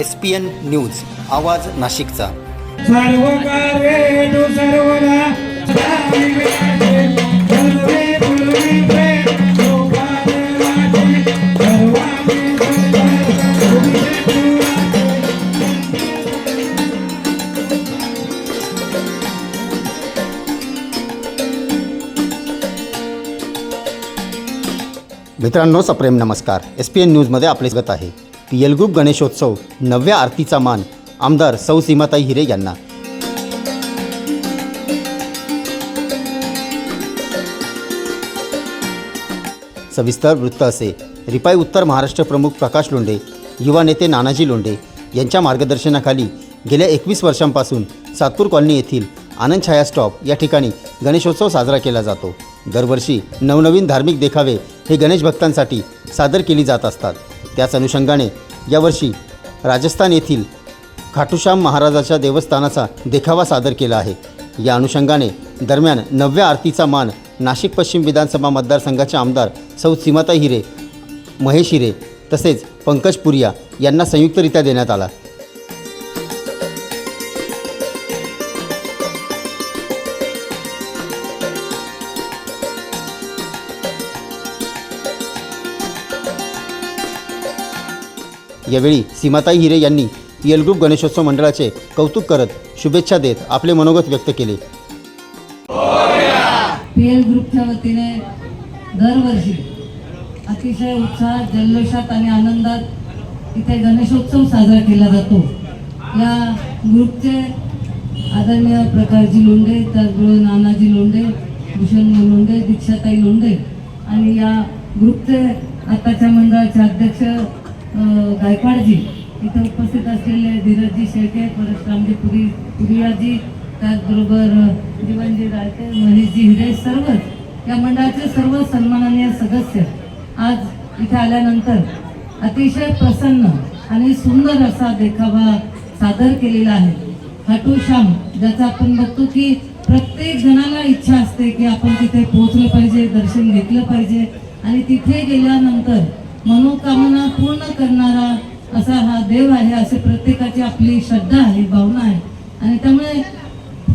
S P N news आवाज नाशिकचा. मित्रांनो सप्रेम नमस्कार. एस पी एन न्यूजमध्ये आपले स्वागत आहे. पी एल ग्रुप गणेशोत्सव नवव्या आरतीचा मान आमदार सौ सीमाताई हिरे यांना. सविस्तर वृत्त असे. रिपाई उत्तर महाराष्ट्र प्रमुख प्रकाश लोंढे युवा नेते नानाजी लोंढे यांच्या मार्गदर्शनाखाली गेल्या एकवीस वर्षांपासून सातपूर कॉलनी येथील आनंद छाया स्टॉप या ठिकाणी गणेशोत्सव साजरा केला जातो. दरवर्षी नवनवीन धार्मिक देखावे हे गणेश भक्तांसाठी सादर केली जात असतात. त्याच अनुषंगाने यावर्षी राजस्थान येथील खाटूश्याम महाराजाच्या देवस्थानाचा देखावा सादर केला आहे. या अनुषंगाने दरम्यान नवव्या आरतीचा मान नाशिक पश्चिम विधानसभा मतदारसंघाचे आमदार सौ सीमाता हिरे महेश हिरे तसेच पंकज पुरिया यांना संयुक्तरित्या देण्यात आला. यावेळी सीमाताई हिरे यांनी पी एल ग्रुप गणेशोत्सव मंडळाचे कौतुक करत शुभेच्छा देत आपले मनोगत व्यक्त केले. पी एल ग्रुपच्या वतीने दरवर्षी अतिशय उत्साहात जल्लोषात आणि आनंदात इथे गणेशोत्सव साजरा केला जातो. या ग्रुपचे आदरणीय प्रकारजी लोंढे त्याचबरोबर नानाजी लोंढे भूषण लोंढे दीक्षाताई लोंढे आणि या ग्रुपचे आताच्या मंडळाचे अध्यक्ष गायकवाडजी इथं उपस्थित असलेले धीरजजी शेळके परशुरामजी पुरी पुरियाजी त्याचबरोबर जीवनजी रायते महेशजी हिरे सर्वच या मंडळाचे सर्व सन्माननीय सदस्य आज इथे आल्यानंतर अतिशय प्रसन्न आणि सुंदर असा देखावा सादर केलेला आहे. खाटू श्याम ज्याचा आपण बघतो की प्रत्येक जणाला इच्छा असते की आपण तिथे पोहोचलं पाहिजे दर्शन घेतलं पाहिजे आणि तिथे गेल्यानंतर मनोकामना पूर्ण करणारा असा हा देव आहे असे प्रत्येकाची आपली श्रद्धा आहे भावना आहे. आणि त्यामुळे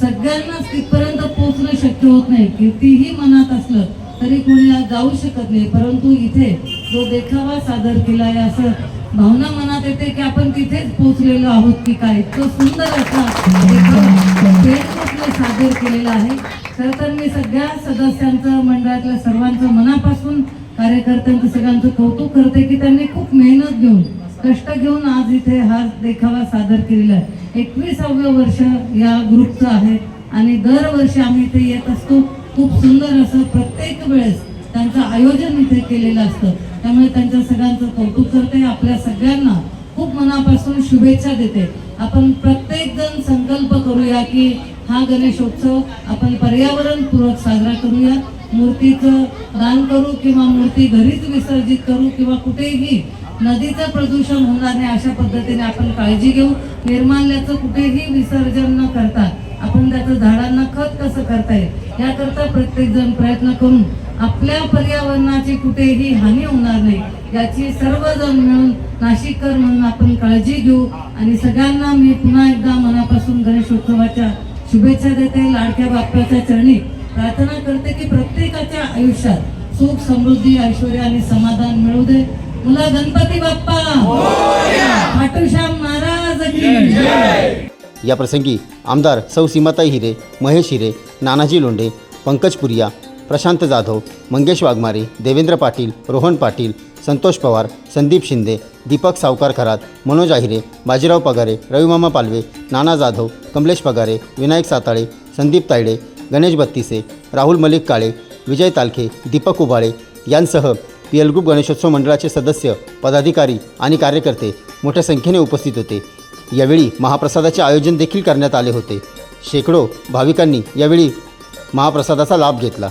सगळ्यांनाच तिथपर्यंत पोहोचणं शक्य होत नाही. कितीही मनात असलं तरी कोणी जाऊ शकत नाही. परंतु इथे जो देखावा सादर केला आहे असं भावना मनात येते की आपण तिथेच पोहोचलेलो आहोत की काय? इतकं सुंदर असा देखावा सादर केलेला आहे. खरं तर मी सगळ्या सदस्यांचं मंडळातल्या सर्वांचं मनापासून कार्यकर्त्यांचं सगळ्यांचं कौतुक करते की त्यांनी खूप मेहनत घेऊन कष्ट घेऊन आज इथे हा देखावा सादर केलेला आहे. एकविसाव्या वर्ष या ग्रुपचं आहे आणि दरवर्षी आम्ही इथे येत असतो. खूप सुंदर असं प्रत्येक वेळेस त्यांचं आयोजन इथे केलेलं असतं. त्यामुळे त्यांच्या सगळ्यांचं कौतुक करते. आपल्या सगळ्यांना खूप मनापासून शुभेच्छा देते. आपण प्रत्येक जण संकल्प करूया की हा गणेशोत्सव आपण पर्यावरणपूर्वक साजरा करूया. मूर्तीचं दान करू किंवा मूर्ती घरीच विसर्जित करू किंवा कुठेही नदीचं प्रदूषण होणार नाही अशा पद्धतीने आपण काळजी घेऊ. निर्माल्याचं कुठेही विसर्जन न करता आपण त्याचं झाडांना खत कसं करता येईल? याकरता प्रत्येक जण प्रयत्न करून आपल्या पर्यावरणाची कुठेही हानी होणार नाही. याची सर्वजण मिळून नाशिककर म्हणून आपण काळजी घेऊ. आणि सगळ्यांना मी पुन्हा एकदा मनापासून गणेशोत्सवाच्या शुभेच्छा देते. लाडक्या बाप्पाच्या चरणी प्रार्थना करते की प्रत्येकाच्या आयुष्यात सुख समृद्धी ऐश्वर आणि समाधान मिळू दे. मुला गणपती बाप्पा. खाटूश्याम महाराज की या प्रसंगी आमदार सौ सीमाताई हिरे महेश हिरे नानाजी लोंढे पंकज पुरिया प्रशांत जाधव मंगेश वाघमारे देवेंद्र पाटील रोहन पाटील संतोष पवार संदीप शिंदे दीपक सावकार खरात मनोज आहिरे बाजीराव पगारे रविमामा पालवे नाना जाधव कमलेश पगारे विनायक साताळे संदीप तायडे गणेश बत्तीसे राहुल मलिक काळे विजय तालखे दीपक उबाळे यांसह पी एल ग्रुप गणेशोत्सव मंडळाचे सदस्य पदाधिकारी आणि कार्यकर्ते मोठ्या संख्येने उपस्थित होते. यावेळी महाप्रसादाचे आयोजन देखील करण्यात आले होते. शेकडो भाविकांनी यावेळी महाप्रसादाचा लाभ घेतला.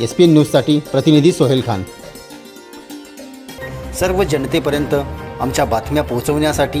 एस पी एन न्यूजसाठी प्रतिनिधी सोहेल खान. सर्व जनतेपर्यंत आमच्या बातम्या पोहोचवण्यासाठी